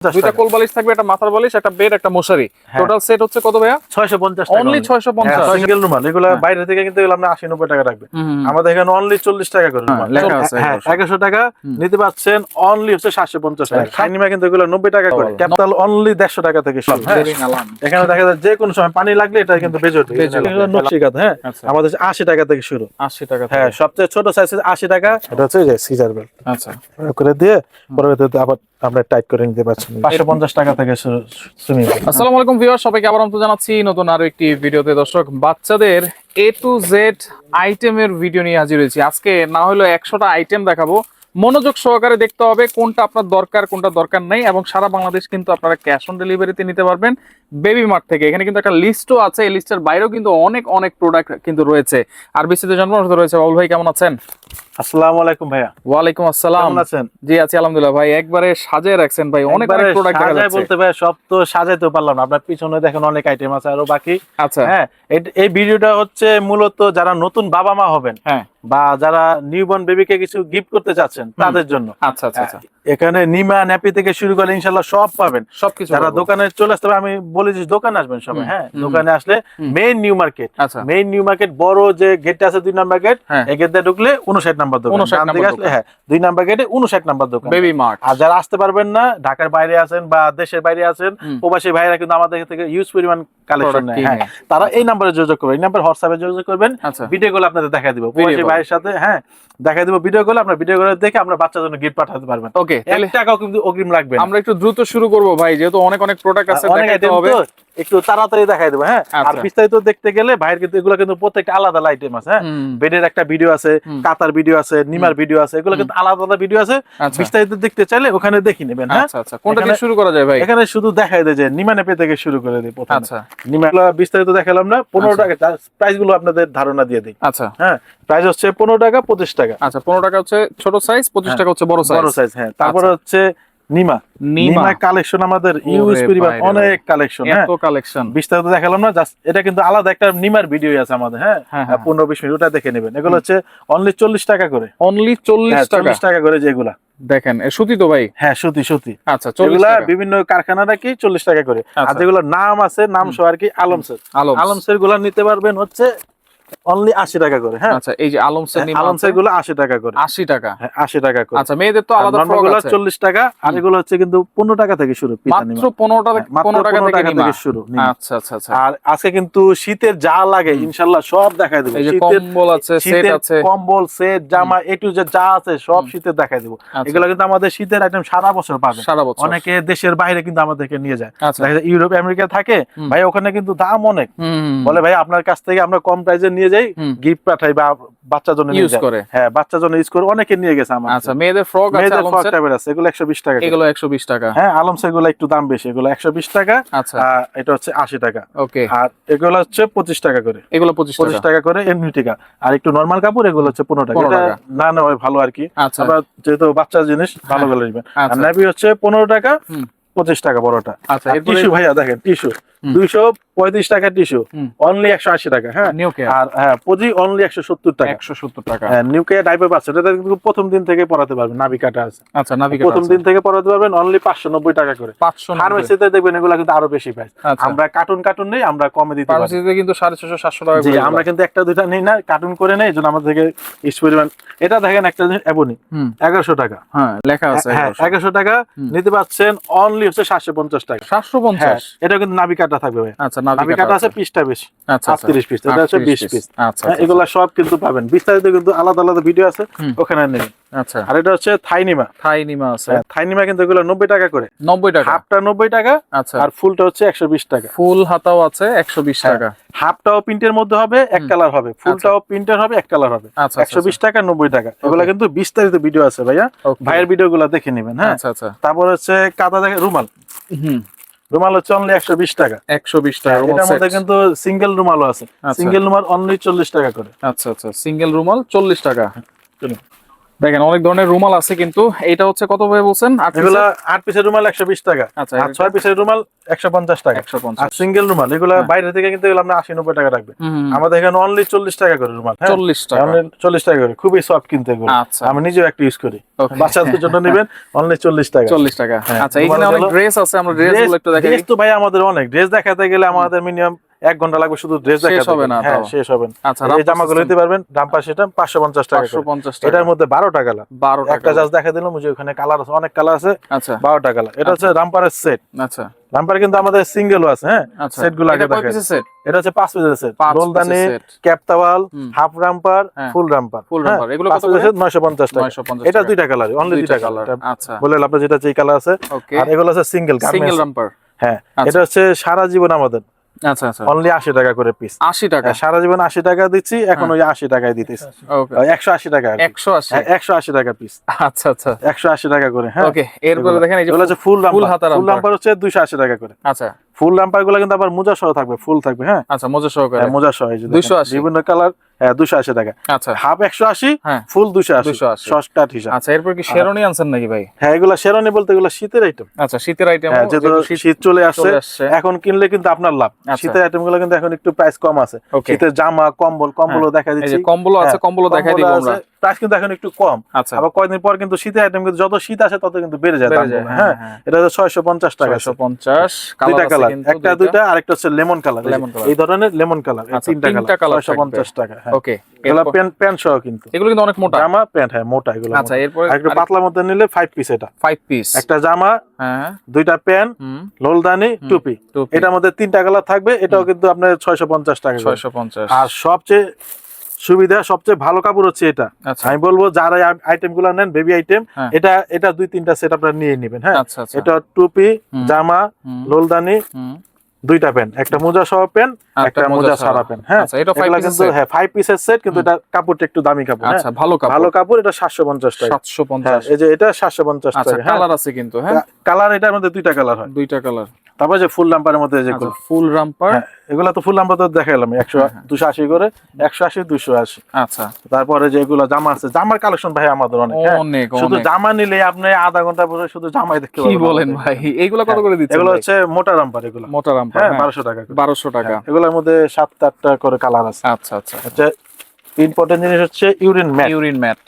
দুইটা কোল বালিশ থাকবে একটা মাথার বালিশ একটা বেড একটা মশারি। হ্যাঁ। টোটাল সেট হচ্ছে কত ভাইয়া? ছয়শো পঞ্চাশ অনলি ছয়শো পঞ্চাশ। সিঙ্গেল রুমাল এগুলো হ্যাঁ। বাইরে থেকে কিন্তু আমরা আশি নব্বই টাকা রাখবে আমাদের এখানে অনলি চল্লিশ টাকা করে হ্যাঁ, রুমাল। লেখা আছে। হ্যাঁ এগারোশো। এগারোশো টাকা নিতে পারছেন অনলি হচ্ছে সাতশো পঞ্চাশ টাকা। হ্যাঁ, খাইনিমা কিন্তু এগুলো নব্বই টাকা করে। ক্যাপিটাল অনলি দেড়শো টাকা থেকে শুরু। হ্যাঁ। এখানে দেখা যায় যে কোনো সময় পানি লাগলে এটা কিন্তু বেজে ওঠে। নকশিকাত হ্যাঁ। আচ্ছা। আমাদের আশি টাকা থেকে শুরু। আশি টাকা হ্যাঁ সবচেয়ে ছোট সাইজ আশি টাকা। এটা হচ্ছে সিজার বেল্ট আচ্ছা। করে দিয়ে পরবর্তীতে আবার আমরা টাইট করে নিতে পঞ্চাশ টাকা থেকে শুনি আসসালামু আলাইকুম ভিউয়ার সবাইকে আবার আমন্ত্রণ জানাচ্ছি নতুন আরও একটি ভিডিওতে। দর্শক বাচ্চাদের এ টু জেড আইটেমের ভিডিও নিয়ে হাজির হয়েছি। আজকে না হলেও একশোটা আইটেম দেখাবো। মনোযোগ সহকারে দেখতে হবে কোনটা আপনার দরকার কোনটা দরকার নেই এবং সারা বাংলাদেশ কিন্তু আপনারা ক্যাশ অন ডেলিভারিতে নিতে পারবেন বেবি মার্ট থেকে। এখানে কিন্তু একটা লিস্টও আছে এই লিস্টের বাইরেও কিন্তু অনেক অনেক প্রোডাক্ট কিন্তু রয়েছে। আর বিস্তৃত জন্ম রয়েছে বাবুল ভাই কেমন আছেন? আসসালামু আলাইকুম ভাইয়া। ওয়ালাইকুম আসসালাম। কেমন আছেন? জি আছি আলহামদুলিল্লাহ। ভাই একবারে সাজিয়ে রাখছেন ভাই অনেক অনেক প্রোডাক্ট দেখা যাচ্ছে। বলতে ভাই সব তো সাজাইতে পারলাম না। আপনার পিছনে দেখেন অনেক আইটেম আছে আরও বাকি। আচ্ছা। হ্যাঁ এই- এই ভিডিওটা হচ্ছে মূলত যারা নতুন বাবা মা হবেন হ্যাঁ। বা যারা নিউবর্ন বেবিকে কিছু গিফট করতে চাচ্ছেন তাদের জন্য। আচ্ছা আচ্ছা আচ্ছা। এখানে নিমা ন্যাপি থেকে শুরু করে ইনশাল্লাহ সব পাবেন। সবকিছু যারা দোকানে চলে আসতে আমি বলি যে দোকানে আসবেন সবাই হ্যাঁ? দোকানে আসলে মেইন নিউ মার্কেট আচ্ছা। মেইন নিউ মার্কেট বড় যে গেটটা আছে দুই নাম্বার গেট হ্যাঁ। এই গেট দিয়ে ঢুকলে উনষাট নাম্বার দোকান। 59 ডান দিকে নাম্বার আসলে হ্যাঁ দুই নাম্বার গেটে উনষাট নাম্বার দোকান। বেবি মার্ট আর যারা আসতে পারবেন না ঢাকার বাইরে আছেন বা দেশের বাইরে আছেন প্রবাসী ভাইরা কিন্তু আমাদের থেকে ইউজ পরিমাণ কালেকশন নেয়। হ্যাঁ তারা এই নাম্বারে যোগাযোগ করবেন। এই নাম্বার হোয়াটসঅ্যাপে যোগাযোগ করবেন। আচ্ছা। ভিডিও গুলো আপনাদের দেখা দিব। প্রবাসী ভাইয়ের সাথে হ্যাঁ দেখা দিব ভিডিও গুলো আপনার ভিডিও গুলো দেখে আমরা বাচ্চার জন্য গিফট পাঠাতে পারবেন। ওকে এক তাহলে টাকাও কিন্তু অগ্রিম লাগবে আমরা একটু দ্রুত শুরু করব ভাই যেহেতু অনেক অনেক প্রোডাক্ট আছে দেখাতে হবে। একটু তাড়াতাড়ি দেখাই দেবো হ্যাঁ? আর আচ্ছা। বিস্তারিত দেখতে গেলে ভাইয়ের কিন্তু এগুলো কিন্তু প্রত্যেকটা আলাদা আইটেম আছে হ্যাঁ? বেডের একটা ভিডিও আছে কাতার ভিডিও আছে নিমার ভিডিও আছে এগুলো কিন্তু আলাদা আলাদা ভিডিও আছে। আচ্ছা। বিস্তারিত দেখতে চাইলে ওখানে দেখে নেবেন হ্যাঁ? আচ্ছা কোনটা দিয়ে শুরু করা যায় ভাই? এখানে শুধু দেখাই দেয় যে নিমা নেপে থেকে শুরু করে দিই প্রথমে। আচ্ছা। নিমা বিস্তারিত দেখালাম না পনেরো আচ্ছা। টাকা প্রাইসগুলো আপনাদের ধারণা দিয়ে দিই। আচ্ছা। হ্যাঁ প্রাইস হচ্ছে পনেরো টাকা পঁচিশ টাকা। আচ্ছা পনেরো টাকা হচ্ছে ছোট সাইজ পঁচিশ হ্যাঁ, টাকা হচ্ছে বড় সাইজ বড় সাইজ হ্যাঁ। তারপরে। হচ্ছে নিমা। নিমা। কালেকশন আমাদের ইউজ পরিমাণ অনেক কালেকশন হ্যাঁ? এত কালেকশন বিস্তারিত দেখালাম না জাস্ট এটা কিন্তু আলাদা একটা নিমার ভিডিও আছে আমাদের হ্যাঁ? হ্যাঁ, হ্যাঁ। পনেরো বিশ মিনিট ওটা দেখে নেবেন। এগুলো হচ্ছে অনলি চল্লিশ টাকা করে। অনলি চল্লিশ হ্যাঁ, টাকা। চল্লিশ টাকা করে যেগুলা। দেখেন সুতি তো ভাই? হ্যাঁ সত্যি সত্যি আচ্ছা এগুলা বিভিন্ন কারখানাটা কি চল্লিশ টাকা করে। আর আচ্ছা। যেগুলো নাম আছে নাম সহ আর কি আলমসের। আলম আলমসেরগুলা নিতে পারবেন হচ্ছে অনলি আশি টাকা করে হ্যাঁ? আচ্ছা এই যে আলম নিমা আলমসেরগুলো আশি টাকা করে। আশি টাকা? হ্যাঁ, আশি টাকা করে। আচ্ছা মেয়েদের তো আলাদা ফ্রক আছে। চল্লিশ টাকা আর এগুলো হচ্ছে কিন্তু পনেরো টাকা থেকে শুরু মাত্র নিমা। পনেরো টাকা হ্যাঁ, মাত্র পনেরো টাকা 15 টাকা থেকে শুরু আচ্ছা আচ্ছা আচ্ছা। আর আজকে কিন্তু শীতের যা লাগে ইনশাল্লাহ সব দেখাই দেবো। শীতের কম্বল আছে সেট আছে। কম্বল সেট জামা এ টু জেড যা আছে সব শীতের দেখাই দেবো। আচ্ছা। এগুলো কিন্তু আমাদের শীতের আইটেম সারা বছর পাবে সারা বছর। অনেকে দেশের বাইরে কিন্তু আমাদেরকে নিয়ে যায়। আচ্ছা। দেখা যায় ইউরোপ আমেরিকা থাকে ভাই ওখানে কিন্তু দাম অনেক। বলে ভাই আপনার কাছ থেকে আমরা কম প্রাইসে নিয়ে যাই গিফট পাঠাই বা বাচ্চার জন্য ইউজ করে। হ্যাঁ বাচ্চার জন্য ইউজ করে অনেকে নিয়ে গেছে আমার আচ্ছা মেয়েদের ফ্রক আছে মেয়েদের ফ্রক টাইপের আছে এগুলো একশো বিশ টাকা। করে। এগুলো একশো বিশ টাকা। হ্যাঁ আলম সেগুলো একটু দাম বেশি এগুলো একশো বিশ টাকা। আচ্ছা। আর এটা হচ্ছে আশি টাকা। ওকে আর এগুলো হচ্ছে পঁচিশ টাকা করে। এগুলো পঁচিশ পঁচিশ টাকা টাকা করে এমনি টাকা। আর একটু নরমাল কাপড় এগুলো হচ্ছে পনেরো টাকা। 15 এটা না না হয় ভালো আর কি। আচ্ছা। আবার যেহেতু বাচ্চার জিনিস ভালো করে নেবেন। আর আচ্ছা। নাবি হচ্ছে পনেরো টাকা হুম। পঁচিশ টাকা বড়টা। আচ্ছা টিস্যু ভাইয়া দেখেন টিস্যু দুইশো পঁয়ত্রিশ টাকা টিস্যু অনলি একশো আশি টাকা হ্যাঁ? আর হ্যাঁ পঁজি অনলি একশো সত্তর টাকা। একশো সত্তর টাকা। হ্যাঁ নিউ ডাইপে এটা কিন্তু প্রথম দিন থেকে পড়াতে পারবেন কাটা আছে। আচ্ছা প্রথম দিন থেকে পড়াতে পারবেন অনলি পাঁচশো নব্বই টাকা করে। পাঁচশো ফার্মেসিতে দেখবেন এগুলো কিন্তু আরও বেশি প্রাইস আচ্ছা। আমরা কার্টুন কার্টুন নেই আমরা কমে দিতে ফার্মেসিতে কিন্তু সাড়ে ছশো সাতশো টাকা জি আমরা কিন্তু একটা দুইটা নেই না কার্টুন করে নেই এই জন্য আমাদের থেকে ইস পরিমাণ। এটা দেখেন একটা জিনিস এবনি এগারোশো টাকা। হ্যাঁ লেখা আছে হ্যাঁ এগারোশো। টাকা নিতে পারছেন অনলি হচ্ছে সাতশো পঞ্চাশ টাকা। সাতশো হ্যাঁ পঞ্চাশ এটা কিন্তু নাবি কাটা থাকবে ভাই। আচ্ছা নাবিকা কাটা আছে। পিসটা বেশি আচ্ছা আচ্ছা। আটত্রিশ পিস এটা 38 বিশ পিস। আচ্ছা হ্যাঁ, এগুলা সব কিন্তু পাবেন। বিস্তারিত কিন্তু আলাদা আলাদা ভিডিও আছে ওখানে নেই আচ্ছা। আর এটা হচ্ছে থাইনিমা। থাই নিমা আছে থাইনিমা কিন্তু এগুলো নব্বই টাকা করে। নব্বই টাকা? হাফটা নব্বই টাকা আচ্ছা। আর ফুলটা হচ্ছে একশো বিশ টাকা। ফুল হাতাও আছে একশো বিশ হ্যাঁ, টাকা। হাফটাও প্রিন্টের মধ্যে হবে এক কালার হবে। ফুলটাও প্রিন্টের হবে এক কালার হবে। আচ্ছা একশো বিশ টাকা নব্বই টাকা। এগুলা কিন্তু বিস্তারিত ভিডিও আছে ভাইয়া। ভাইয়ের ভিডিও গুলা দেখে নেবেন হ্যাঁ। আচ্ছা আচ্ছা। তারপর হচ্ছে কাদা দেখে রুমাল। হুম। রুমাল হচ্ছে অনলি একশো বিশ টাকা। একশো বিশ টাকা এটার মধ্যে কিন্তু সিঙ্গেল রুমালও আছে। আচ্ছা। সিঙ্গেল রুমাল অনলি চল্লিশ টাকা করে। আচ্ছা আচ্ছা সিঙ্গেল রুমাল চল্লিশ টাকা। চলুন। দেখেন অনেক ধরনের রুমাল আছে কিন্তু। এটা হচ্ছে কত ভাবে বলছেন? আট এগুলা আট পিসের রুমাল একশো বিশ টাকা। আচ্ছা, আর ছয় পিসের রুমাল একশো পঞ্চাশ টাকা। একশো পঞ্চাশ। আর সিঙ্গেল রুমাল এগুলা হ্যাঁ। বাইরে থেকে কিন্তু এগুলো আপনি আশি নব্বই টাকা রাখবে। আমাদের এখানে অনলি চল্লিশ টাকা করে রুমাল হ্যাঁ? চল্লিশ টাকা। চল্লিশ টাকা করে খুবই সফট কিনতে এগুলো। আচ্ছা। আমি নিজেও একটা ইউজ করি। বাচ্চাদের জন্য নেবেন অনলি চল্লিশ টাকা। চল্লিশ টাকা। আচ্ছা এখানে অনেক ড্রেস আছে আমরা ড্রেস একটু দেখাই। ড্রেস তো ভাই আমাদের অনেক। ড্রেস দেখাতে গেলে আমাদের মিনিমাম এক ঘণ্টা লাগবে শুধু ড্রেস শেষ হবে না হ্যাঁ শেষ হবে না। আচ্ছা এই জামাগুলো নিতে পারবেন দাম পাশে এটা পাঁচশো পঞ্চাশ টাকা পাঁচশো করে। পঞ্চাশ টাকা এটার মধ্যে বারোটা কালার বারো একটা টাকা জাস্ট দেখা দিলাম যে ওখানে কালার আছে অনেক কালার আছে আচ্ছা। বারোটা কালার এটা হচ্ছে রামপারের সেট আচ্ছা। রামপার কিন্তু আমাদের সিঙ্গেলও আছে হ্যাঁ? আচ্ছা। সেটগুলো আগে সেট এটা হচ্ছে পাঁচ পিসের সেট পিসের ক্যাপতাওয়াল হাফ রাম্পার হ্যাঁ। ফুল রাম্পার হ্যাঁ, rumper। এগুলো কত করে? 950 টাকা। নয়শো পঞ্চাশ এটা দুইটা কালার অনলি দুইটা কালার আচ্ছা। বলে আপনার যেটা যে কালার আছে। আর এগুলো আছে সিঙ্গেল সিঙ্গেল রাম্পার হ্যাঁ আচ্ছা। এটা হচ্ছে সারা জীবন আমাদের। আচ্ছা আচ্ছা। অনলি আশি টাকা করে পিস টাকা। সারা জীবন আশি টাকা দিচ্ছি এখন হ্যাঁ। ওই আশি টাকায় দিতেছি। ওকে টাকা একশো আশি। একশো আশি টাকা পিস আচ্ছা আচ্ছা। একশো আশি টাকা করে হ্যাঁ। ওকে এরপরে দেখেন এই যে ফুল লাম্পার ফুল হচ্ছে দুইশো আশি টাকা করে। আচ্ছা। ফুলগুলো কিন্তু আবার মোজা সহ থাকবে ফুল থাকবে হ্যাঁ। আচ্ছা মোজা সহ করে। মোজা সহ এই যে 280 বিভিন্ন কালার হ্যাঁ দুশো আশি টাকা। আচ্ছা। হাফ একশো আশি হ্যাঁ। ফুল দুশো আশি। 280 হিসাব। আচ্ছা এরপর কি শেরনি আনছেন নাকি ভাই? হ্যাঁ এগুলো শেরনি বলতে এগুলো শীতের আইটেম আচ্ছা শীতের আইটেম হ্যাঁ শীত চলে আসছে এখন কিনলে কিন্তু আপনার লাভ। আচ্ছা। শীতের আইটেমগুলো কিন্তু এখন একটু প্রাইস কম আছে। শীতের জামা কম্বল কম্বলও দেখা দিচ্ছি। আছে হ্যাঁ, দেখাই দিব আমরা। প্রাইস কিন্তু এখন একটু কম। আচ্ছা। আবার কয়েকদিন পর কিন্তু শীতের আইটেম কিন্তু যত শীত আসে তত কিন্তু বেড়ে যায় হ্যাঁ হ্যাঁ, এটা হচ্ছে ছয়শো পঞ্চাশ টাকা ছয়শো পঞ্চাশ দুইটা কালার কালার একটা দুইটা। আরেকটা হচ্ছে লেমন কালার। Lemon color। এই ধরনের লেমন কালার আচ্ছা, তিনটা কালার ছয়শো পঞ্চাশ টাকা হ্যাঁ। ওকে এগুলো প্যান্ট প্যান্ট সহ কিন্তু। এগুলো কিন্তু অনেক মোটা। জামা প্যান্ট হ্যাঁ মোটা এগুলো আচ্ছা এরপরে একটু মধ্যে নিলে পিস এটা। ফাইভ পিস একটা জামা হ্যাঁ। দুইটা প্যান্ট লোলদানি টুপি। টুপি। এটার মধ্যে তিনটা কালার থাকবে এটাও কিন্তু আপনার ছয়শো পঞ্চাশ টাকা করে। ছয়শো পঞ্চাশ। আর সবচেয়ে সুবিধা সবচেয়ে ভালো কাপড় হচ্ছে এটা। আচ্ছা। আমি বলব যারা আইটেমগুলো নেন বেবি আইটেম হ্যাঁ। এটা এটা দুই তিনটা সেট আপনারা নিয়ে নেবেন হ্যাঁ? আচ্ছা এটা টুপি জামা লোলদানি। দুইটা প্যান্ট একটা মোজা সহ প্যান্ট একটা মোজা সারা প্যান্ট হ্যাঁ? আচ্ছা এটা ফাইভ পিসের কিন্তু হ্যাঁ ফাইভ পিসের সেট কিন্তু এটা কাপড়টা একটু দামি কাপড় হ্যাঁ? আচ্ছা ভালো কাপড়। ভালো কাপড় এটা সাতশো পঞ্চাশ টাকা। সাতশো হ্যাঁ পঞ্চাশ এই যে এটা সাতশো পঞ্চাশ আচ্ছা টাকা হ্যাঁ? কালার আছে কিন্তু হ্যাঁ? কালার এটার মধ্যে দুইটা কালার হয়। দুইটা কালার তারপর যে ফুল লাম্পারের মধ্যে যেগুলো ফুল রাম্পার হ্যাঁ, এগুলা তো ফুল লাম্পার তো দেখাইলাম একশো হ্যাঁ, হ্যাঁ। দুশো আশি করে একশো আশি দুশো আশি। আচ্ছা। তারপরে যেগুলো জামা আছে জামার কালেকশন ভাই আমাদের অনেক হ্যাঁ। শুধু জামা নিলে আপনি আধা ঘণ্টা পরে শুধু জামাই দেখতে কি বলেন ভাই? এইগুলা কত করে দিচ্ছেন এগুলো হচ্ছে মোটা রাম্পার এগুলো। মোটা রাম্পার হ্যাঁ হ্যাঁ। বারোশো টাকা বারোশো টাকা। হ্যাঁ, এগুলোর মধ্যে সাত আটটা করে কালার আছে। আচ্ছা আচ্ছা। আচ্ছা ইম্পর্টেন্ট জিনিস হচ্ছে ইউরিন ম্যাট ইউরিন ম্যাট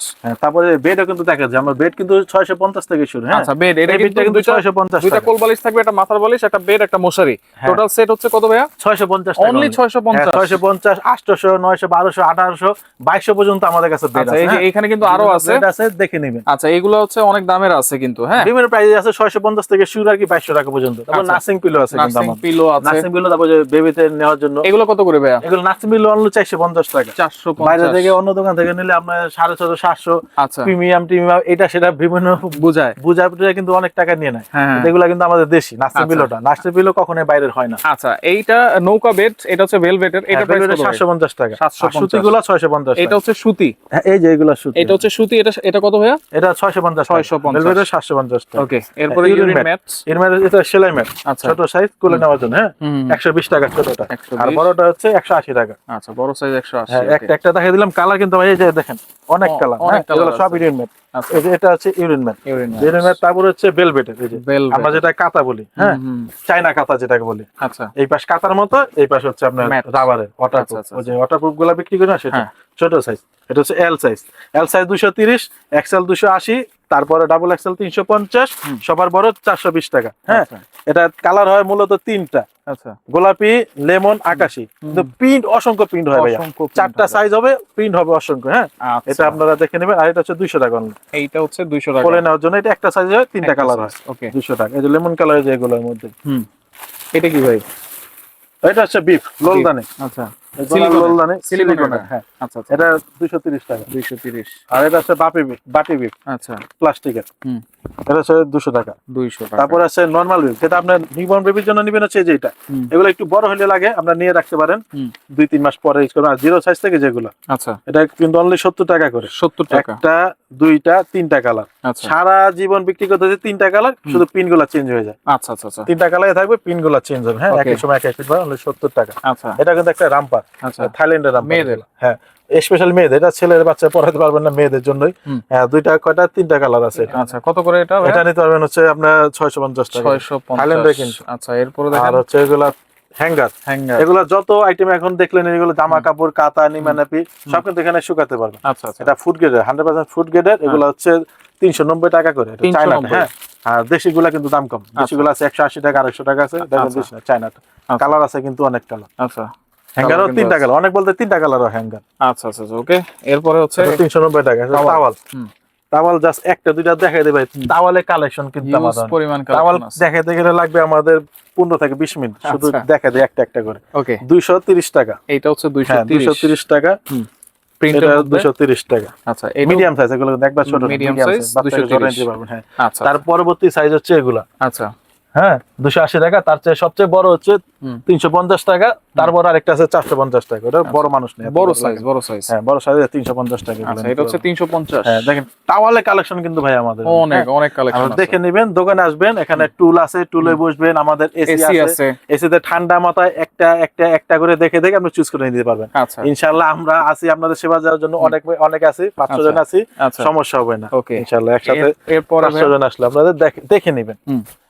তারপরে বেডও কিন্তু দেখা যায় আমার বেড কিন্তু ছয়শো পঞ্চাশ থেকে শুরু হ্যাঁ? আচ্ছা বেড এটা কিন্তু বেডটা কিন্তু দুইটা ছয়শো কোল বালিশ থাকবে একটা মাথার বালিশ একটা বেড একটা মশারি। হ্যাঁ। টোটাল সেট হচ্ছে কত ভাইয়া? ছয়শো পঞ্চাশ অনলি ছয়শো পঞ্চাশ। ছয়শো পঞ্চাশ আটশোশো নয়শো বারোশো আঠারোশো বাইশশো পর্যন্ত আমাদের কাছে বেড আচ্ছা এই আছে যে এখানে কিন্তু আরও আছে। bed আছে দেখে নেবেন। আচ্ছা এগুলো হচ্ছে অনেক দামের আছে কিন্তু হ্যাঁ? বিভিন্ন প্রাইস আছে ছয়শো পঞ্চাশ থেকে শুরু আর কি বাইশশো টাকা পর্যন্ত। তারপর আচ্ছা। নার্সিং পিলো আছে কিন্তু নার্সিং পিলো আছে। পিলো তারপর বেবিতে নেওয়ার জন্য। এগুলো কত করে ভাইয়া? এগুলো নার্সিং পিলো অনলি চারশো পঞ্চাশ টাকা। চারশো বাইরে থেকে অন্য দোকান থেকে নিলে আপনার সাড়ে ছশো সাতশো আচ্ছা। প্রিমিয়াম টিমিয়াম এটা সেটা বিভিন্ন বুঝায়। বুঝা বুঝা কিন্তু অনেক টাকা নিয়ে নেয়। হ্যাঁ কিন্তু এগুলা কিন্তু আমাদের দেশি নার্সিং আচ্ছা। পিলোটা নার্সিং পিলো কখনোই বাইরের হয় না। আচ্ছা এইটা নৌকা বেড এটা হচ্ছে ভেলভেটের এটা প্রাইস কত সাতশো পঞ্চাশ টাকা। 750 সুতি গুলো ছয়শো পঞ্চাশ এটা হচ্ছে সুতি। হ্যাঁ, এই যে এগুলো সুতি। এটা হচ্ছে সুতি এটা এটা কত ভাইয়া? এটা ছয়শো পঞ্চাশ 650 সাতশো পঞ্চাশ টাকা। ওকে এরপরে ইউরিন ম্যাট এর মধ্যে এটা সেলাই ম্যাট আচ্ছা। ছোট সাইজ তুলে নেওয়ার জন্য হ্যাঁ? একশো বিশ টাকা ছোটটা। আর বড়টা হচ্ছে একশো আশি টাকা। আচ্ছা বড় সাইজ একশো আশি হ্যাঁ একটা একটা দেখাই দিলাম কালার কিন্তু ভাই এই যে দেখেন অনেক কালার colour সব আছে। ইউরিন আচ্ছা এটা হচ্ছে urine mat. Urine urine mat তারপর হচ্ছে বেলভেটের এই যে আমরা যেটা কাতা বলি হ্যাঁ? চাইনা কাতা যেটাকে বলি। আচ্ছা। এই পাশ কাতার মতো এই পাশে হচ্ছে আপনার রাবারের ওয়াটারপ্রুফ ওই যে ওয়াটারপ্রুফগুলা বিক্রি করি না সেটা। ছোট সাইজ এটা হচ্ছে এল সাইজ এল সাইজ দুশো তিরিশ এক্সেল দুশো আশি তারপরে ডাবল এক্সেল তিনশো পঞ্চাশ সবার বড় চারশো বিশ টাকা হ্যাঁ? আচ্ছা। এটা কালার হয় মূলত তিনটা। আচ্ছা। গোলাপি লেমন আকাশি। কিন্তু প্রিন্ট অসংখ্য প্রিন্ট হয় ভাইয়া। চারটা সাইজ হবে প্রিন্ট হবে অসংখ্য হ্যাঁ? এটা আপনারা দেখে নেবেন। আর এটা হচ্ছে দুইশো টাকা। এইটা হচ্ছে দুইশো টাকা। করে নেওয়ার জন্য এটা একটা সাইজ হয় তিনটা কালার হয়। ওকে 200 টাকা। এই যে লেমন কালার যে এগুলোর মধ্যে। হুম। এটা কি ভাই? এটা হচ্ছে বিফ লোলদানি আচ্ছা। হ্যাঁ আচ্ছা আচ্ছা। এটা দুইশো তিরিশ টাকা। দুইশো তিরিশ। আর এটা হচ্ছে বাপি বাটি বিফ আচ্ছা। প্লাস্টিকের। এটা হচ্ছে দুশো টাকা। দুইশো টাকা। তারপর আছে নর্মাল বিফ যেটা আপনার নিউবর্ন বেবির জন্য নিবেন হচ্ছে যেটা এগুলো একটু বড় হলে লাগে আপনার নিয়ে রাখতে পারেন। দুই তিন মাস পরে ইউজ করবেন। আর জিরো সাইজ থেকে যেগুলো। আচ্ছা। এটা কিন্তু অনলি সত্তর টাকা করে। সত্তর টাকা। একটা দুইটা তিনটা কালার সারা জীবন বিক্রি করতে হচ্ছে তিনটা কালার শুধু পিনগুলা চেঞ্জ হয়ে যায়। আচ্ছা আচ্ছা আচ্ছা। তিনটা কালারে থাকবে পিনগুলা চেঞ্জ হবে। হ্যাঁ. একই সময় এক এক অনলি সত্তর টাকা। আচ্ছা। এটা কিন্তু একটা রামপার। থাইল্যান্ডের মেয়েদের? হ্যাঁ স্পেশাল মেয়েদের। এটা ছেলের বাচ্চা পড়াতে পারবেন না মেয়েদের জন্যই। হ্যাঁ দুইটা কয়টা তিনটা কালার আছে আচ্ছা কত করে এটা এটা নিতে পারবেন হচ্ছে আপনার ছয়শো পঞ্চাশ টাকা। ছয়শো থাইল্যান্ডের কিন্তু। আচ্ছা এরপরে আর হচ্ছে এগুলা হ্যাঙ্গার হ্যাঙ্গার এগুলা যত আইটেম এখন দেখলেন এগুলো জামা কাপড় কাতা নিমানাপি সব কিন্তু এখানে শুকাতে পারবেন। আচ্ছা আচ্ছা। এটা ফুড গ্রেডের হান্ড্রেড পার্সেন্ট ফুড গ্রেডের এগুলো হচ্ছে তিনশো নব্বই টাকা করে। এটা 390 চায়নাটা হ্যাঁ। আর দেশিগুলা কিন্তু দাম কম। দেশিগুলো আছে একশো আশি টাকা আড়াইশো টাকা আছে। আচ্ছা। দেশি চায়নাটা আচ্ছা। কালার আছে কিন্তু অনেক কালার আচ্ছা। হ্যাঙ্গারও তিনটা কালার অনেক বলতে তিনটা কালারও হ্যাঙ্গার আচ্ছা আচ্ছা ওকে এরপরে হচ্ছে তিনশো নব্বই টাকা এটা তাওয়াল। তাওয়াল জাস্ট একটা দুইটা দেখাই দেবে। তাওয়ালের কালেকশন কিন্তু আমাদের পরিমাণ আছে। দেখাইতে গেলে লাগবে আমাদের পনেরো থেকে বিশ মিনিট। শুধু আচ্ছা। দেখা দেয় একটা একটা করে। ওকে দুইশো তিরিশ টাকা। এইটা হচ্ছে দুইশো হ্যাঁ দুইশো তিরিশ টাকা। প্রিন্টের দুইশো তিরিশ টাকা। আচ্ছা এটা মিডিয়াম সাইজ এগুলো কিন্তু একবার ছোট মিডিয়াম size, সাইজ বাচ্চাকে 230 জড়াই নিতে পারবেন হ্যাঁ। আচ্ছা তার পরবর্তী সাইজ হচ্ছে এগুলা। আচ্ছা। হ্যাঁ দুশো আশি টাকা তার চেয়ে সবচেয়ে বড় হচ্ছে তিনশো পঞ্চাশ টাকা তারপর আরেকটা আছে চারশো পঞ্চাশ টাকা ওটা বড় মানুষ নেই বড় সাইজ বড় সাইজ হ্যাঁ বড় সাইজ তিনশো পঞ্চাশ টাকা আচ্ছা এটা হচ্ছে তিনশো পঞ্চাশ। হ্যাঁ দেখেন টাওয়ালে কালেকশন কিন্তু ভাই আমাদের। অনেক অনেক কালেকশন দেখে নেবেন দোকানে আসবেন এখানে টুল আছে টুলে বসবেন আমাদের এসি এসি আছে। আছে। এসিতে ঠান্ডা মাথায় একটা একটা একটা করে দেখে দেখে আপনি চুজ করে নিতে পারবেন। আচ্ছা। ইনশাল্লাহ আমরা আছি আপনাদের সেবা দেওয়ার জন্য অনেক অনেক আছি পাঁচশো জন আছি আচ্ছা। সমস্যা হবে না। ওকে। ইনশাল্লাহ একসাথে এরপরে পাঁচশো জন আসলে আপনাদের দেখে- দেখে নেবেন।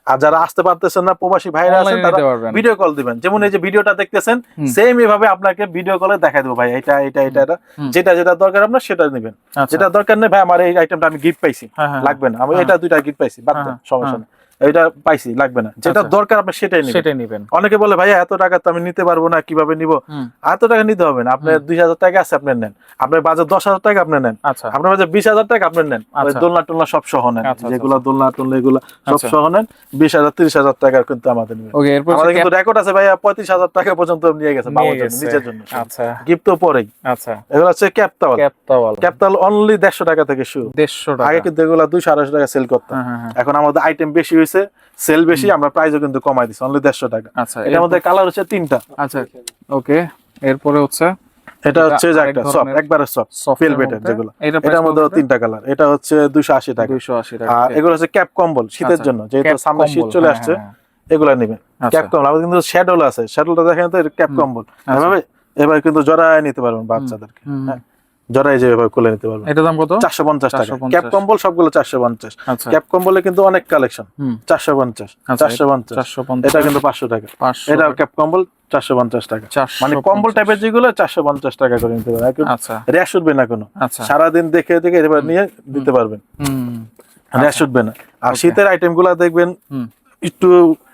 আর যারা আসতে পারতেছেন না প্রবাসী ভাইরা আছেন তারা ভিডিও কল দিবেন। যেমন এই যে ভিডিওটা দেখতেছেন সেম এভাবে আপনাকে ভিডিও কলে দেখাই দেবো ভাই এটা এটা এটা এটা। যেটা যেটা দরকার আপনার সেটা নেবেন। আচ্ছা। যেটা দরকার নেই ভাই আমার এই আইটেমটা আমি গিফট পাইছি। হ্যাঁ, হ্যাঁ, লাগবে না। আমি হ্যাঁ। এটা দুইটা গিফট পাইছি বাদ হ্যাঁ, সমস্যা হ্যাঁ। নেই। এটা পাইছি লাগবে না। যেটা আচ্ছা। দরকার আপনি সেটাই নেবেন। সেটাই নেবেন। অনেকে বলে ভাইয়া এত টাকা তো আমি নিতে পারব না কীভাবে নিব? এত টাকা নিতে হবে না। আপনার দুই হাজার টাকা আছে আপনি নেন। আপনার বাজার দশ হাজার টাকা আপনি নেন। আচ্ছা। আপনার বাজার বিশ হাজার টাকা আপনি নেন। আচ্ছা। দোলনা টোলনা সব সহ নেন। আচ্ছা, যেগুলো দোলনা টোলনা এগুলো সব। সহ নেন। বিশ হাজার তিরিশ হাজার টাকা কিন্তু আমাদের নেবেন। আমাদের কিন্তু রেকর্ড আছে ভাইয়া পঁয়ত্রিশ হাজার টাকা পর্যন্ত নিয়ে গেছে বাবার জন্য নিজের জন্য। আচ্ছা। গিফট তো পরেই। আচ্ছা। এগুলো হচ্ছে ক্যাপটাল ক্যাপটাওয়াল ক্যাপটাল অনলি দেড়শো টাকা থেকে শুরু। দেড়শো টাকা। আগে কিন্তু এগুলো দুইশো আড়াইশো টাকা সেল করতাম। হ্যাঁ, হ্যাঁ, হ্যাঁ। এখন আমাদের আইটেম বেশি হয়েছে সেল বেশি আমরা প্রাইসও কিন্তু কমাই দিচ্ছি অনলি দেড়শো টাকা। আচ্ছা এটার মধ্যে কালার হচ্ছে তিনটা। আচ্ছা ওকে এরপরে হচ্ছে এটা এটা হচ্ছে একটা সফট একবারে সফট সফট যেগুলো। এটার মধ্যে তিনটা কালার এটা হচ্ছে টাকা। আর এগুলো হচ্ছে ক্যাপ কম্বল শীতের আচ্ছা, জন্য যেহেতু সামনে শীত চলে হ্যাঁ, আসছে হ্যাঁ, এগুলো নেবেন। আচ্ছা। ক্যাপ কম্বল আমাদের কিন্তু শ্যাডোল আছে শ্যাডোলটা দেখেন তো ক্যাপ কম্বল। আচ্ছা। এভাবে এবার কিন্তু জড়ায় নিতে পারবেন বাচ্চাদেরকে হ্যাঁ, জড়াই যে এভাবে খুলে নিতে পারবেন। এটার দাম কত? চারশো পঞ্চাশ টাকা। ক্যাপ কম্বল সবগুলো চারশো পঞ্চাশ। আচ্ছা। ক্যাপ কম্বলে কিন্তু অনেক কালেকশন হুম। চারশো পঞ্চাশ আচ্ছা, চারশো পঞ্চাশ। চারশো পঞ্চাশ। এটা কিন্তু পাঁচশো টাকা। পাঁচশো। এটা ক্যাপ কম্বল চারশো পঞ্চাশ টাকা। চারশো মানে কম্বল টাইপের যেগুলো চারশো পঞ্চাশ টাকা করে নিতে পারবেন। আচ্ছা। র্যাশ উঠবে না কোনো। আচ্ছা। সারাদিন দেখে দেখে এবার নিয়ে দিতে পারবেন। র্যাশ উঠবে না। আর শীতের আইটেমগুলা দেখবেন একটু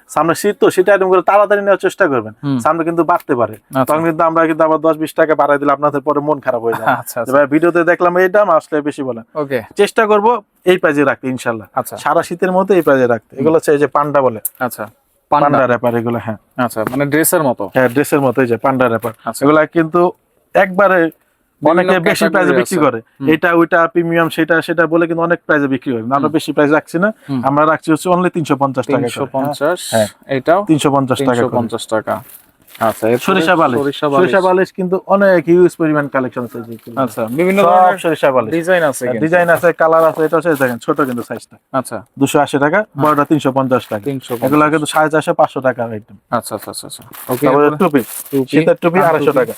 সামনে শীত তো শীতের আইটেমগুলো তাড়াতাড়ি নেওয়ার চেষ্টা করবেন। সামনে কিন্তু বাড়তে পারে। আচ্ছা। তখন কিন্তু আমরা কিন্তু আবার দশ বিশ টাকা বাড়াই দিলে আপনাদের পরে মন খারাপ হয়ে যাবে। আচ্ছা আচ্ছা। ভিডিওতে দেখলাম এই দাম আসলে বেশি বলেন। ওকে। চেষ্টা করব এই প্রাইজে রাখতে ইনশাল্লাহ। আচ্ছা। সারা শীতের মধ্যে এই প্রাইজে রাখতে। এগুলো হচ্ছে এই যে পান্ডা বলে। আচ্ছা পান্ডা। র্যাপার এগুলো হ্যাঁ। আচ্ছা মানে ড্রেসের মতো। হ্যাঁ ড্রেসের মতো এই যে পান্ডা র্যাপার আচ্ছা। এগুলা কিন্তু একবারে অনেকে বেশি প্রাইসে বিক্রি করে। এটা ওইটা প্রিমিয়াম সেটা সেটা বলে কিন্তু অনেক প্রাইসে বিক্রি করে আমরা বেশি প্রাইস রাখছি না। আমরা রাখছি হচ্ছে অনলি তিনশো পঞ্চাশ টাকা তিনশো পঞ্চাশ হ্যাঁ। এটাও তিনশো পঞ্চাশ টাকা পঞ্চাশ টাকা। আচ্ছা সরিষা বালিশ। সরিষা সরিষা বালিশ বালিশ কিন্তু অনেক হিউজ পরিমাণ কালেকশন আছে আচ্ছা বিভিন্ন ধরনের সরিষা বালিশ। ডিজাইন আছে ডিজাইন আছে কালার আছে এটা হচ্ছে দেখেন ছোট কিন্তু সাইজটা আচ্ছা। দুশো আশি টাকা বড়টা টাকা। এগুলো কিন্তু টাকা আচ্ছা আচ্ছা আচ্ছা আচ্ছা। ওকে তারপরে টুপি। শীতের টুপি টাকা।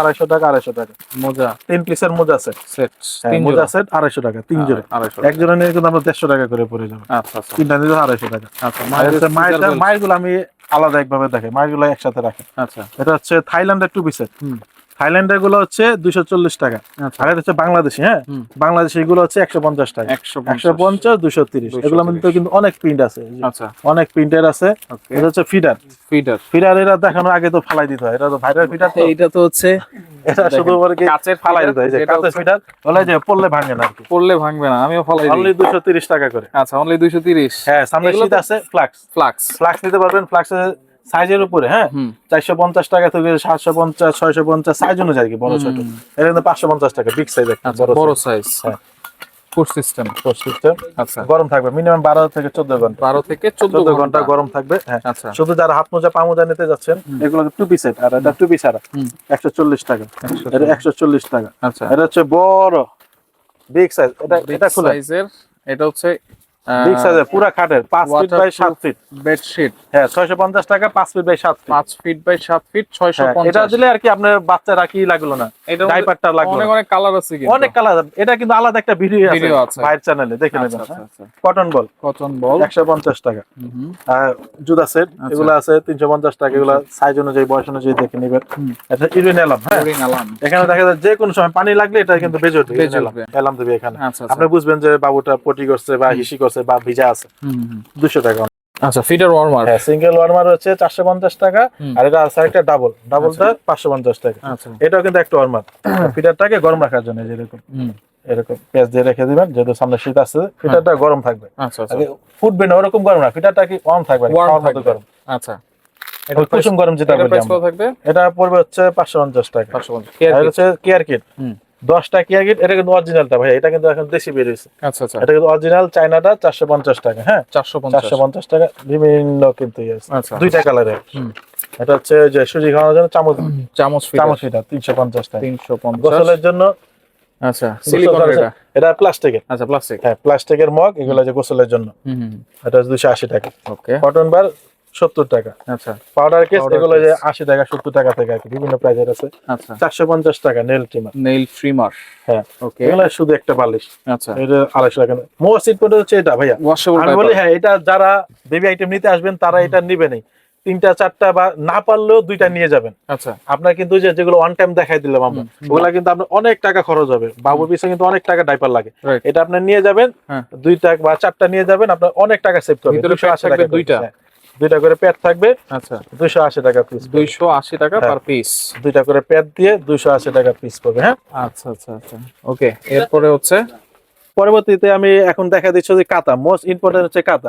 আড়াইশো আড়াইশো টাকা। মোজা। তিন পিসের মোজা সেট সেট হ্যাঁ, তিন মোজা সেট আড়াইশো টাকা তিন জোড়া। আড়াইশো এক জোড়া নিয়ে কিন্তু আমরা দেড়শো টাকা করে পড়ে যাবে। আচ্ছা আচ্ছা। তিনটা নিলে আড়াইশো টাকা। আচ্ছা মায়েরগুলো আমি আলাদা একভাবে দেখে। মাছগুলো একসাথে রাখে। আচ্ছা। এটা হচ্ছে থাইল্যান্ডের টু পিসের হুম। থাইল্যান্ডেরগুলো হচ্ছে দুইশো চল্লিশ টাকা। আচ্ছা। আর হচ্ছে বাংলাদেশি হ্যাঁ। বাংলাদেশি এগুলো হচ্ছে একশো পঞ্চাশ টাকা। একশো পঞ্চাশ। দুশো তিরিশ। এগুলো মধ্যে কিন্তু অনেক প্রিন্ট আছে। আচ্ছা। অনেক প্রিন্টের আছে। এটা হচ্ছে ফিডার ফিডার ফিডার এরা দেখানোর আগে তো ফালাই দিতে হয়। এটা তো ভাইরাল ফিডার তো। তো হচ্ছে এটা শুধু কাচের ফালাই দিতে হয়। যে ফিডার বলে যে পড়লে ভাঙে না পড়লে ভাঙবে না আমিও ফলাই অনলি দুশো তিরিশ টাকা করে। আচ্ছা অনলি দুইশো তিরিশ। হ্যাঁ সামনে শীত আছে ফ্লাক্স ফ্লাক্স ফ্লাক্স নিতে পারবেন ফ্লাক্সের সাইজের উপরে হ্যাঁ? চারশো পঞ্চাশ টাকা থেকে সাতশো পঞ্চাশ ছয়শো পঞ্চাশ সাইজ অনুযায়ী কি বড় ছোট। এটা কিন্তু পাঁচশো পঞ্চাশ টাকা বিগ সাইজ আচ্ছা বড় সাইজ হ্যাঁ। সিস্টেম সিস্টেম আচ্ছা। গরম থাকবে মিনিমাম বারো থেকে ঘণ্টা। ঘণ্টা। গরম থাকবে হ্যাঁ। আচ্ছা। শুধু যারা হাত মোজা পা মোজা নিতে যাচ্ছেন এগুলো টু আর এটা টু পিস টাকা। এটা টাকা। আচ্ছা। এটা হচ্ছে বড় বিগ সাইজ এটা এটা খুলে। সাইজের এটা হচ্ছে বিগ সাইজের পুরা খাটের পাঁচ ফিট বাই সাত ফিট বেডশিট হ্যাঁ ছয়শো পঞ্চাশ টাকা পাঁচ ফিট বাই সাত ফিট পাঁচ ফিট বাই সাত ফিট ছয়শো হ্যাঁ, এটা দিলে আর কি আপনার বাচ্চারা কি লাগল না। ডাইপারটা লাগল অনেক অনেক কালার আছে কিন্তু। অনেক কালার এটা কিন্তু আলাদা একটা ভিডিও আছে। ভাইয়ের চ্যানেলে দেখে আচ্ছা, নেবেন। কটন বল কটন বল একশো পঞ্চাশ টাকা। হুম, হুম। আর জুতা সেট আচ্ছা। এগুলো আছে তিনশো পঞ্চাশ টাকা এগুলো সাইজ অনুযায়ী বয়স অনুযায়ী দেখে নেবেন। এটা ইউরিন হ্যাঁ। এখানে দেখা যায় যে কোনো সময় পানি লাগলে এটা কিন্তু বেজে উঠবে দেবে এখানে। আচ্ছা আপনি বুঝবেন যে বাবুটা পটি করছে বা হিসি করছে বা ভিজা আছে। দুশো টাকা। আচ্ছা ফিটার ওয়ার্মার হ্যাঁ সিঙ্গেল ওয়ার্মার হচ্ছে চারশো পঞ্চাশ টাকা আর এটা আছে একটা ডাবল ডাবলটা পাঁচশো পঞ্চাশ টাকা। আচ্ছা। এটাও কিন্তু একটা ওয়ার্মার ফিটারটাকে গরম রাখার জন্য যেরকম এরকম। পেঁয়াজ দিয়ে রেখে দিবেন যেহেতু সামনে শীত আসছে ফিটারটা গরম থাকবে। আচ্ছা আচ্ছা। ফুটবে না ওরকম গরম না ফিটারটা কি ওয়ার্ম থাকবে? খাওয়ার মতো। গরম। আচ্ছা। কুসুম গরম যেটা এটা পড়বে হচ্ছে পাঁচশো পঞ্চাশ টাকা। 550 কেয়ার আর কিট। হচ্ছে কেয়ার কিট। দশটা কেয়ার কিট এটা কিন্তু অরিজিনালটা ভাই এটা কিন্তু এখন দেশি বেরিয়েছে আচ্ছা আচ্ছা। এটা কিন্তু অরিজিনাল চাইনাটা চারশো পঞ্চাশ টাকা হ্যাঁ? 450 চারশো পঞ্চাশ টাকা বিভিন্ন কিন্তু আছে। আচ্ছা দুইটা কালারের এটা হচ্ছে যে সুজি খাওয়ানোর জন্য চামচ চামচ চামচ এটা তিনশো পঞ্চাশ টাকা। 350 গোসলের জন্য আচ্ছা সিলিকন এটা এটা প্লাস্টিকের আচ্ছা প্লাস্টিক হ্যাঁ প্লাস্টিকের মগ এগুলো যে গোসলের জন্য। এটা দুশো আশি টাকা। ওকে কটন বার সত্তর টাকা। আচ্ছা। পাউডার কেস এগুলো যে আশি টাকা সত্তর টাকা থেকে আর কি বিভিন্ন প্রাইজের আছে। আচ্ছা। চারশো পঞ্চাশ টাকা নেল ট্রিমার নেইল ট্রিমার হ্যাঁ। ওকে এগুলো শুধু একটা বালিশ। আচ্ছা। এটা আড়াইশো টাকা মোস্ট ইম্পর্টেন্ট হচ্ছে এটা ভাইয়া। আমি বলি হ্যাঁ এটা যারা বেবি আইটেম নিতে আসবেন তারা এটা নিবেনই তিনটা চারটা বা না পারলেও দুইটা নিয়ে যাবেন। আচ্ছা। আপনার কিন্তু যে যেগুলো ওয়ান টাইম দেখাই দিলাম আমরা। ওগুলা কিন্তু আপনার অনেক টাকা খরচ হবে। বাবুর পিছনে কিন্তু অনেক টাকা ডাইপার লাগে। এটা আপনি নিয়ে যাবেন হ্যাঁ। দুইটা বা চারটা নিয়ে যাবেন আপনার অনেক টাকা সেভ করবে। ভিতরে দুশো pad আশি থাকবে টাকা করে। দুইটা? হ্যাঁ। দুইটা করে প্যাড থাকবে। আচ্ছা। দুইশো আশি টাকা পিস 280 টাকা হ্যাঁ। পার পিস দুইটা করে প্যাড দিয়ে দুইশো আশি টাকা পিস পড়বে হ্যাঁ? আচ্ছা আচ্ছা আচ্ছা। ওকে এরপরে হচ্ছে পরবর্তীতে আমি এখন দেখা দিচ্ছি যে কাতা মোস্ট ইম্পর্টেন্ট হচ্ছে কাতা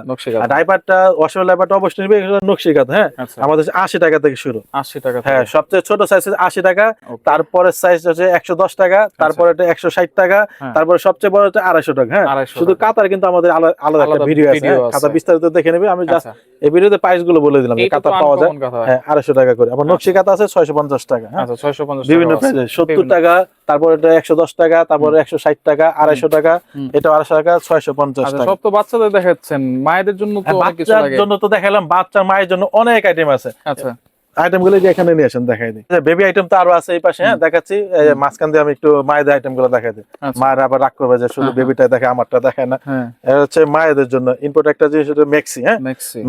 ডাইপারটা ওয়াশেবল ডাইপারটা অবশ্যই নিবে নকশি কাতা হ্যাঁ? আচ্ছা। আমাদের আশি টাকা থেকে শুরু। 80 টাকা হ্যাঁ সবচেয়ে ছোট সাইজ আশি টাকা তারপরে সাইজ হচ্ছে একশো দশ টাকা তারপরে এটা একশো ষাট টাকা হ্যাঁ। তারপরে সবচেয়ে বড় হচ্ছে আড়াইশো টাকা হ্যাঁ? শুধু কাতার কিন্তু আমাদের আলাদা একটা ভিডিও আছে হ্যাঁ। কাতা বিস্তারিত দেখে নেবে আমি জাস্ট আচ্ছা। এই ভিডিওতে প্রাইসগুলো বলে দিলাম কাতা পাওয়া যায়। হ্যাঁ আড়াইশো টাকা করে। আবার নকশি কাতা আছে ছয়শো পঞ্চাশ টাকা হ্যাঁ? আচ্ছা 650 বিভিন্ন। প্রাইসে সত্তর টাকা তারপরে এটা একশো দশ টাকা তারপরে একশো ষাট টাকা আড়াইশো টাকা। এটা আড়াইশো টাকা ছয়শো পঞ্চাশ আচ্ছা টাকা। সব তো বাচ্চাদের দেখাচ্ছেন মায়েদের জন্য তো হ্যাঁ, বাচ্চার জন্য তো দেখালাম বাচ্চা মায়ের জন্য অনেক আইটেম আছে। আচ্ছা। আইটেমগুলো যে এখানে নিয়ে আসেন দেখাই দিই। বেবি আইটেম তো আরও আছে এই পাশে হ্যাঁ দেখাচ্ছি। মাঝখান দিয়ে আমি একটু মায়েদের আইটেমগুলো দেখাই দিই। আচ্ছা। মায়ের আবার রাগ করবে যে শুধু হ্যাঁ, বেবিটা দেখে আমারটা না। হ্যাঁ। এটা হচ্ছে মায়েদের জন্য ইম্পোর্ট একটা জিনিস হচ্ছে মেক্সি হ্যাঁ?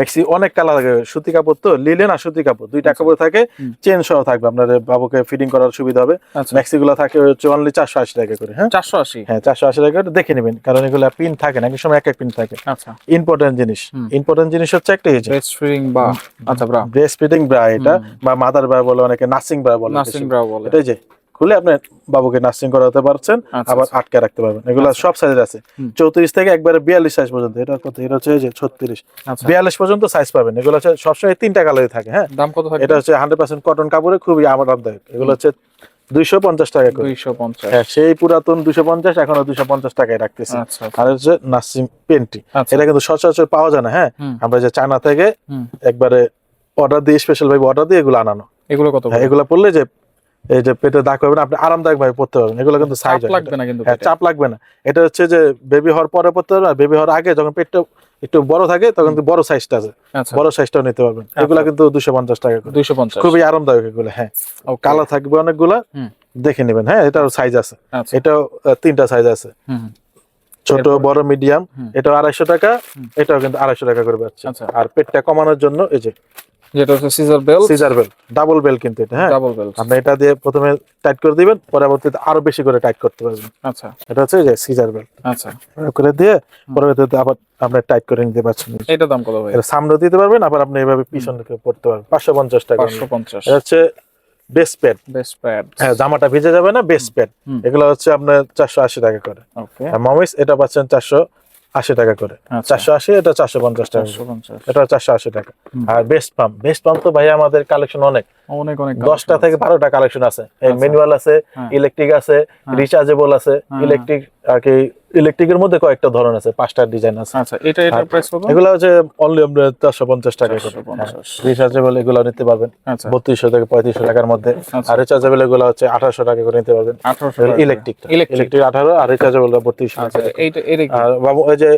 মেক্সি অনেক কালার থাকে সুতি কাপড় তো লিলেন আর সুতি কাপড় দুইটা আচ্ছা। কাপড় থাকে। চেন সহ থাকবে আপনার বাবুকে ফিটিং করার সুবিধা হবে। আচ্ছা। মেক্সি গুলো থাকে হচ্ছে অনলি চারশো আশি টাকা করে হ্যাঁ? 480 হ্যাঁ চারশো আশি টাকা করে দেখে নেবেন। কারণ এগুলো পিন থাকে না এক সময় এক এক পিন থাকে। আচ্ছা। ইম্পর্টেন্ট জিনিস। ইম্পর্টেন্ট জিনিস হচ্ছে একটা যে ফিডিং বা আচ্ছা ব্রেস্ট ফিডিং ব্রা এটা বা মাদার ব্রা বলে অনেকে নার্সিং ব্রা বলে নার্সিং ব্রা বলে। এটাই যে খুলে আপনি বাবুকে নার্সিং করাতে পারছেন আচ্ছা, আবার আচ্ছা। আটকে রাখতে পারবেন। এগুলো সব সাইজের আছে। চৌত্রিশ থেকে একবারে বিয়াল্লিশ সাইজ পর্যন্ত। এটা কত? এটা হচ্ছে যে ছত্রিশ। আচ্ছা। বিয়াল্লিশ পর্যন্ত সাইজ পাবেন। এগুলো হচ্ছে সবসময় তিনটা কালারই থাকে হ্যাঁ? দাম কত থাকবে? এটা হচ্ছে হান্ড্রেড পার্সেন্ট কটন কাপড়ে খুবই আরামদায়ক। এগুলো হচ্ছে দুইশো পঞ্চাশ টাকা করে। 250 হ্যাঁ সেই পুরাতন দুশো পঞ্চাশ এখনও দুশো পঞ্চাশ টাকায় রাখতেছি। আচ্ছা আর হচ্ছে নার্সিং পেন্টি আচ্ছা। এটা কিন্তু সচরাচর পাওয়া যায় না হ্যাঁ? আমরা যে চায়না থেকে একবারে অর্ডার দিয়ে স্পেশাল ভাবে অর্ডার দিয়ে এগুলো আনানো। এগুলো কত হ্যাঁ, এগুলো পড়লে যে এই যে পেটে দাগ হবে না আপনি আরামদায়ক ভাবে পড়তে পারবেন। এগুলো কিন্তু সাইজ লাগবে না কিন্তু হ্যাঁ চাপ লাগবে না। এটা হচ্ছে যে বেবি হওয়ার পরে পড়তে পারবেন আর বেবি হওয়ার আগে যখন পেটটা একটু বড় থাকে তখন কিন্তু বড় সাইজটা আছে। আচ্ছা। বড় সাইজটাও নিতে পারবেন। এগুলো কিন্তু দুশো পঞ্চাশ টাকা করে। 250 খুবই আরামদায়ক এগুলো হ্যাঁ. কালার থাকবে অনেকগুলা। দেখে নেবেন। হ্যাঁ এটাও সাইজ আছে। আচ্ছা। এটাও তিনটা সাইজ আছে। ছোট বড় মিডিয়াম এটা আড়াইশো টাকা এটাও কিন্তু আড়াইশো টাকা করে পাচ্ছে আচ্ছা। আর পেটটা কমানোর জন্য এই যে যেটা হচ্ছে scissor bell scissor bell double bell কিন্তু এটা হ্যাঁ। ডাবল বেল আপনি এটা দিয়ে প্রথমে টাইট করে দিবেন পরবর্তীতে আরও বেশি করে টাইট করতে পারবেন। আচ্ছা। এটা হচ্ছে যে সিজার বেল আচ্ছা। করে দিয়ে পরবর্তীতে আবার আপনি টাইট করে নিতে পারছেন। এটা দাম কত ভাই? এটা সামনে দিতে পারবেন আবার আপনি এভাবে পিছন দিকে পড়তে পারবেন। পাঁচশো পঞ্চাশ টাকা। 550 এটা হচ্ছে বেস্ট প্যাড বেস্ট প্যাড হ্যাঁ জামাটা ভিজে যাবে না বেস্ট প্যাড এগুলো হচ্ছে আপনার চারশো আশি টাকা করে। ওকে মমিস এটা পাচ্ছেন চারশো আশি টাকা করে। আচ্ছা। চারশো আশি এটা চারশো পঞ্চাশ টাকা এটা চারশো আশি টাকা। আর বেস্ট পাম্প বেস্ট পাম্প তো ভাই আমাদের কালেকশন অনেক। অনেক অনেক দশটা থেকে বারোটা কালেকশন আছে। আচ্ছা। ম্যানুয়াল আছে হ্যাঁ। ইলেকট্রিক আছে হ্যাঁ। রিচার্জেবল আছে হ্যাঁ। ইলেকট্রিক আর কি ইলেকট্রিকের মধ্যে কয়েকটা ধরন আছে পাঁচটা ডিজাইন আছে। আচ্ছা এটা প্রাইস কত? এগুলো হচ্ছে অনলি আমরা চারশো পঞ্চাশ টাকা করে। 450 রিচার্জেবল এগুলো নিতে পারবেন। আচ্ছা। বত্রিশশো থেকে পঁয়ত্রিশশো টাকার মধ্যে। আচ্ছা। আর রিচার্জেবল এগুলো হচ্ছে আঠারোশো টাকা করে নিতে পারবেন। আঠারোশো ইলেকট্রিক ইলেকট্রিক ইলেকট্রিক আঠারো আর রিচার্জেবল বত্রিশশো আচ্ছা এইটা এটা আর বাবু ওই যে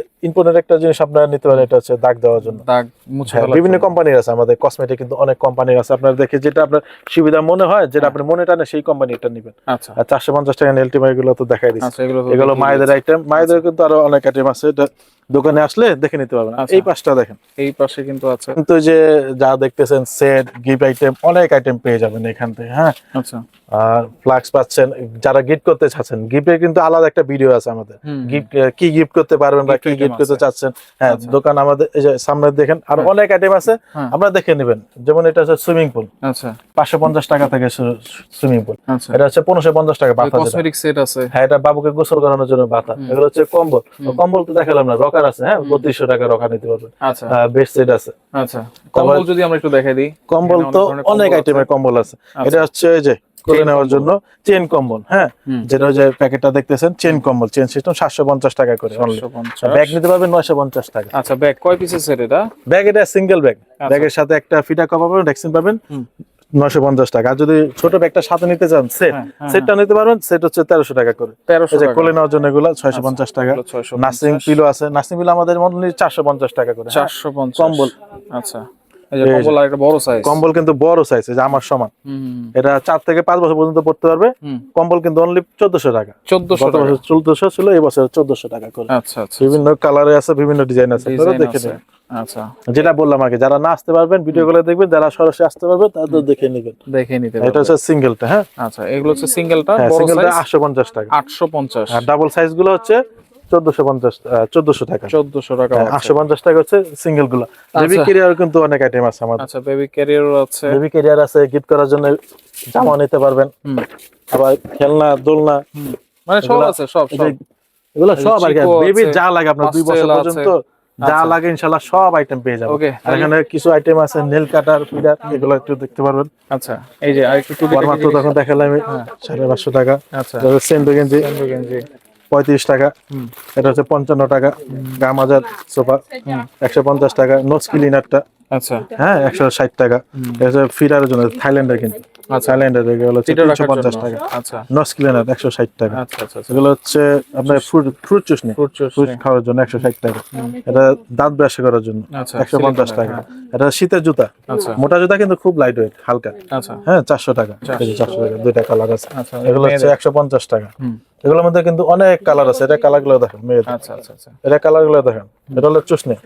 একটা জিনিস আপনারা নিতে পারেন এটা হচ্ছে দাগ দেওয়ার জন্য। দাগ মুছে হ্যাঁ, বিভিন্ন কোম্পানির আছে আমাদের কসমেটিক কিন্তু অনেক কোম্পানির আছে। আপনার দেখে যেটা আপনার সুবিধা মনে হয় যেটা আপনি মনে টানে সেই কোম্পানিটা নেবেন। আচ্ছা। আর চারশো পঞ্চাশ টাকা এলটি এগুলো তো দেখাই দিচ্ছি। আচ্ছা এগুলো মায়েদের আইটেম মায়েদের কিন্তু আরও অনেক আইটেম আছে। এটা দোকানে আসলে দেখে নিতে পারবেন। আচ্ছা। এই পাশটা দেখেন। এই পাশে কিন্তু আছে। কিন্তু যে যা দেখতেছেন সেট গিফট আইটেম অনেক আইটেম পেয়ে যাবেন এখান থেকে হ্যাঁ? আচ্ছা। আর ফ্লাক্স পাচ্ছেন যারা গিফট করতে চাচ্ছেন গিফটের কিন্তু আলাদা একটা ভিডিও আছে আমাদের। গিফট কি গিফট করতে পারবেন বা কি গিফট করতে চাচ্ছেন হ্যাঁ আচ্ছা। দোকান আমাদের এই যে সামনে দেখেন আর হ্যাঁ। অনেক আইটেম আছে। হ্যাঁ। আপনারা দেখে নেবেন। যেমন এটা হচ্ছে সুইমিং পুল আচ্ছা। পাঁচশো পঞ্চাশ টাকা থেকে সুইমিং পুল আচ্ছা। এটা হচ্ছে পনেরোশো পঞ্চাশ টাকা বাতা। কসমেটিক সেট আছে। হ্যাঁ এটা বাবুকে গোসল করানোর জন্য বাতা। এগুলো হচ্ছে কম্বল। কম্বল তো দেখালাম না রকার আছে হ্যাঁ। বত্রিশশো টাকা রকার নিতে পারবেন। আচ্ছা। বেড সেট আছে। আচ্ছা। কম্বল যদি আমরা একটু দেখাই দিই। কম্বল তো অনেক আইটেমের কম্বল আছে। আচ্ছা। এটা হচ্ছে যে করে নেওয়ার জন্য চেন কম্বল হ্যাঁ? যেটা ওই যে প্যাকেটটা দেখতেছেন চেন কম্বল। চেন সিস্টেম সাতশো পঞ্চাশ টাকা করে অনলি 750 ব্যাগ নিতে পারবেন নয়শো পঞ্চাশ টাকা। আচ্ছা ব্যাগ কয় পিসের সেট এটা? ব্যাগ এটা সিঙ্গেল ব্যাগ। ব্যাগের সাথে একটা ফিটা কভার পাবেন ভ্যাকসিন পাবেন। নয়শো পঞ্চাশ টাকা। আর যদি ছোট ব্যাগটা সাথে নিতে চান সেট হ্যাঁ, হ্যাঁ, সেটটা নিতে পারবেন সেট হচ্ছে তেরোশো টাকা করে। তেরোশো কোলে নেওয়ার জন্য এগুলো ছয়শো পঞ্চাশ টাকা। এগুলো 650 নার্সিং পিলো আছে। নার্সিং পিলো আমাদের মনে চারশো পঞ্চাশ টাকা করে হ্যাঁ। চারশো কম্বল। আচ্ছা। কম্বল আর একটা বড় সাইজ কম্বল কিন্তু বড় সাইজ যে আমার সমান। এটা চার থেকে পাঁচ বছর পর্যন্ত পড়তে পারবে। কম্বল কিন্তু অনলি চোদ্দশো টাকা। চোদ্দশো বছর চোদ্দশো ছিল এই বছর চোদ্দশো টাকা করে। আচ্ছা আচ্ছা বিভিন্ন কালারে আছে বিভিন্ন ডিজাইন আছে। দেখে নেবেন আচ্ছা। যেটা বললাম আগে যারা না আসতে পারবেন ভিডিও কলে দেখবেন যারা সরাসরি আসতে পারবে তাদের দেখে নেবেন। দেখে নিতে এটা হচ্ছে সিঙ্গেলটা হ্যাঁ? আচ্ছা এগুলো হচ্ছে সিঙ্গেলটা হ্যাঁ বড় সাইজ আটশো পঞ্চাশ টাকা। আটশো পঞ্চাশ। আর ডাবল সাইজগুলো হচ্ছে চোদ্দশো পঞ্চাশ চোদ্দশো টাকা। চোদ্দশো টাকা হ্যাঁ, আটশো পঞ্চাশ টাকা হচ্ছে সিঙ্গেলগুলো। বেবি আচ্ছা। কিন্তু অনেক আইটেম আছে আমাদের। আচ্ছা বেবি ক্যারিয়ার আছে। বেবি কেরিয়ার আছে গিফট করার জন্য জামা নিতে পারবেন। আবার খেলনা দোলনা। মানে সব আছে সব সব। এগুলো সব আর কি বেবি যা লাগে আপনার দুই বছর পর্যন্ত যা আচ্ছা। লাগে ইনশাল্লাহ সব আইটেম পেয়ে যাবেন। ওকে এখানে কিছু আইটেম আছে নেল কাটার ফিডার এগুলো একটু দেখতে পারবেন। আচ্ছা এই যে আরেকটু টুপি মাত্র তখন দেখালাম আমি হ্যাঁ। সাড়ে পাঁচশো টাকা। আচ্ছা। গেঞ্জি। গেঞ্জি। পঁয়ত্রিশ টাকা। হুম। এটা হচ্ছে পঞ্চান্ন টাকা। গাম হাজার সোফা একশো পঞ্চাশ টাকা। নোটস ক্লিনারটা। আচ্ছা। হ্যাঁ একশো ষাট টাকা। এটা হচ্ছে ফিরার জন্য থাইল্যান্ডের কিন্তু। আচ্ছা থাইল্যান্ডের এগুলো হচ্ছে এটা তিনশো রাখার পঞ্চাশ জন্য। টাকা। আচ্ছা। নোটস ক্লিনার একশো ষাট টাকা। আচ্ছা আচ্ছা আচ্ছা। এগুলো হচ্ছে আপনার ফ্রুট ফ্রুট চুসনি ফ্রুট খাওয়ার জন্য একশো ষাট টাকা। এটা দাঁত ব্রাশ করার জন্য। আচ্ছা একশো পঞ্চাশ silicone-এর, টাকা। এটা শীতের জুতা। আচ্ছা। মোটা জুতা কিন্তু খুব লাইট ওয়েট হালকা। আচ্ছা। হ্যাঁ চারশো টাকা। এই যে চারশো টাকা দুইটা কালার আছে। আচ্ছা এগুলো হচ্ছে একশো পঞ্চাশ টাকা। এগুলোর মধ্যে কিন্তু অনেক কালার আছে। এটা কালারগুলো দেখেন মেয়েদের। আচ্ছা আচ্ছা আচ্ছা। এটা কালারগুলো দেখেন। এটা হলো চুসনি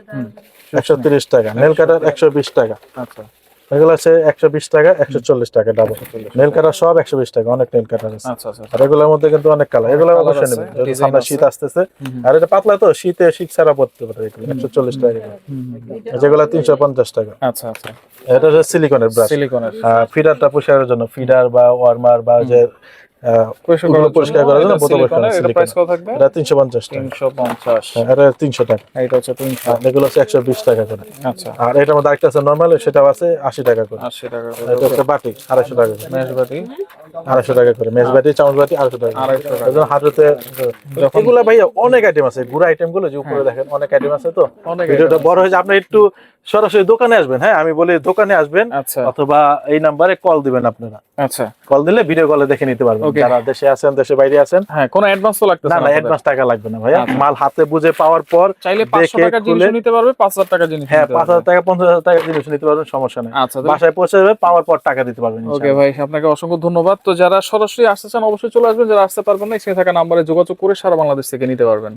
একশো তিরিশ টাকা। নেল কাটার একশো বিশ টাকা। আচ্ছা। এগুলো আছে একশো বিশ টাকা একশো চল্লিশ টাকা ডাবল নেল কাটার সব একশো বিশ টাকা অনেক নেল কাটার আছে। আচ্ছা আচ্ছা আর এগুলোর মধ্যে কিন্তু অনেক কালার এগুলো অবশ্যই নেবেন যেহেতু সামনে শীত আসতেছে। আর এটা পাতলা তো শীতে শীত ছাড়া পড়তে পারে এগুলো একশো চল্লিশ টাকা। যেগুলো তিনশো পঞ্চাশ টাকা। আচ্ছা আচ্ছা। এটা হচ্ছে সিলিকনের ব্রাশ সিলিকনের ফিডারটা পরিষ্কারের জন্য ফিডার বা ওয়ার্মার বা যে পরিষ্কার করার জন্য বোতল এটা প্রাইস কত থাকবে? এটা তিনশো পঞ্চাশ টাকা। তিনশো পঞ্চাশ। হ্যাঁ, এটা তিনশো টাকা। এটা হচ্ছে তিনশো। আর এগুলো হচ্ছে একশো বিশ টাকা করে। আচ্ছা। আর এটার মধ্যে আরেকটা আছে নর্মাল সেটাও আছে আশি টাকা করে। আশি টাকা করে এটা হচ্ছে বাটি আড়াইশো টাকা করে। মেশবাটি আড়াইশো টাকা করে। মেজ বাটি চামচ বাটি আড়াইশো টাকা আড়াইশো টাকা। একজন হাঁটুতে ভাইয়া অনেক আইটেম আছে। গুড়া আইটেমগুলো যে উপরে দেখেন অনেক আইটেম আছে তো। হ্যাঁ। ভিডিওটা বড় হয়েছে আপনি একটু সরাসরি দোকানে আসবেন হ্যাঁ? আমি বলি দোকানে আসবেন আচ্ছা। অথবা এই নাম্বারে কল দিবেন আপনারা। আচ্ছা। কল দিলে ভিডিও কলে দেখে নিতে পারবেন. যারা দেশে আছেন দেশে বাইরে আছেন হ্যাঁ কোনো অ্যাডভান্স তো লাগতেছে না না অ্যাডভান্স টাকা লাগবে না ভাইয়া। আচ্ছা। মাল হাতে বুঝে পাওয়ার পর চাইলে পাঁচশো টাকা জিনিস নিতে পারবে পাঁচ হাজার টাকার জিনিস হ্যাঁ নিতে পাঁচ পারবে। হাজার টাকা পঞ্চাশ হাজার টাকা জিনিস নিতে পারবেন সমস্যা নাই। আচ্ছা বাসায় পৌঁছে যাবে পাওয়ার পর টাকা দিতে পারবেন ওকে ভাই আপনাকে অসংখ্য ধন্যবাদ। তো যারা সরাসরি আসতে চান অবশ্যই চলে আসবেন। যারা আসতে পারবেন না সেখানে থাকা নাম্বারে যোগাযোগ করে সারা বাংলাদেশ থেকে নিতে পারবেন।